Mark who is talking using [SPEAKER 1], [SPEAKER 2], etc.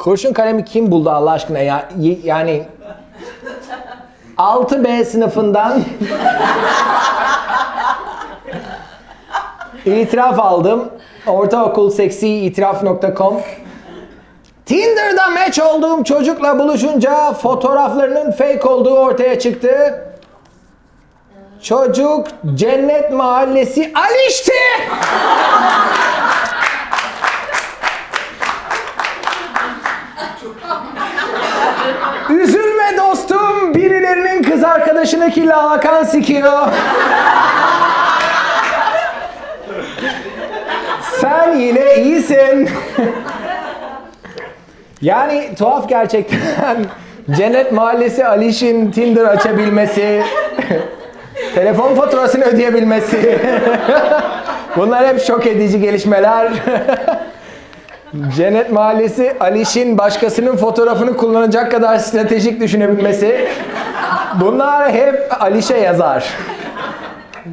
[SPEAKER 1] Kurşun kalemi kim buldu Allah aşkına ya? Yani 6B sınıfından itiraf aldım. Ortaokul seksi itiraf.com Tinder'da match olduğum çocukla buluşunca fotoğraflarının fake olduğu ortaya çıktı. Çocuk Cennet Mahallesi Alişti. Üzülme dostum, birilerinin kız arkadaşını killa Hakan sikiyor. Sen yine iyisin. yani tuhaf gerçekten. Cennet Mahallesi Aliş'in Tinder açabilmesi, telefon faturasını ödeyebilmesi. Bunlar hep şok edici gelişmeler. Cennet Mahallesi Aliş'in başkasının fotoğrafını kullanacak kadar stratejik düşünebilmesi. Bunlar hep Aliş'e yazar.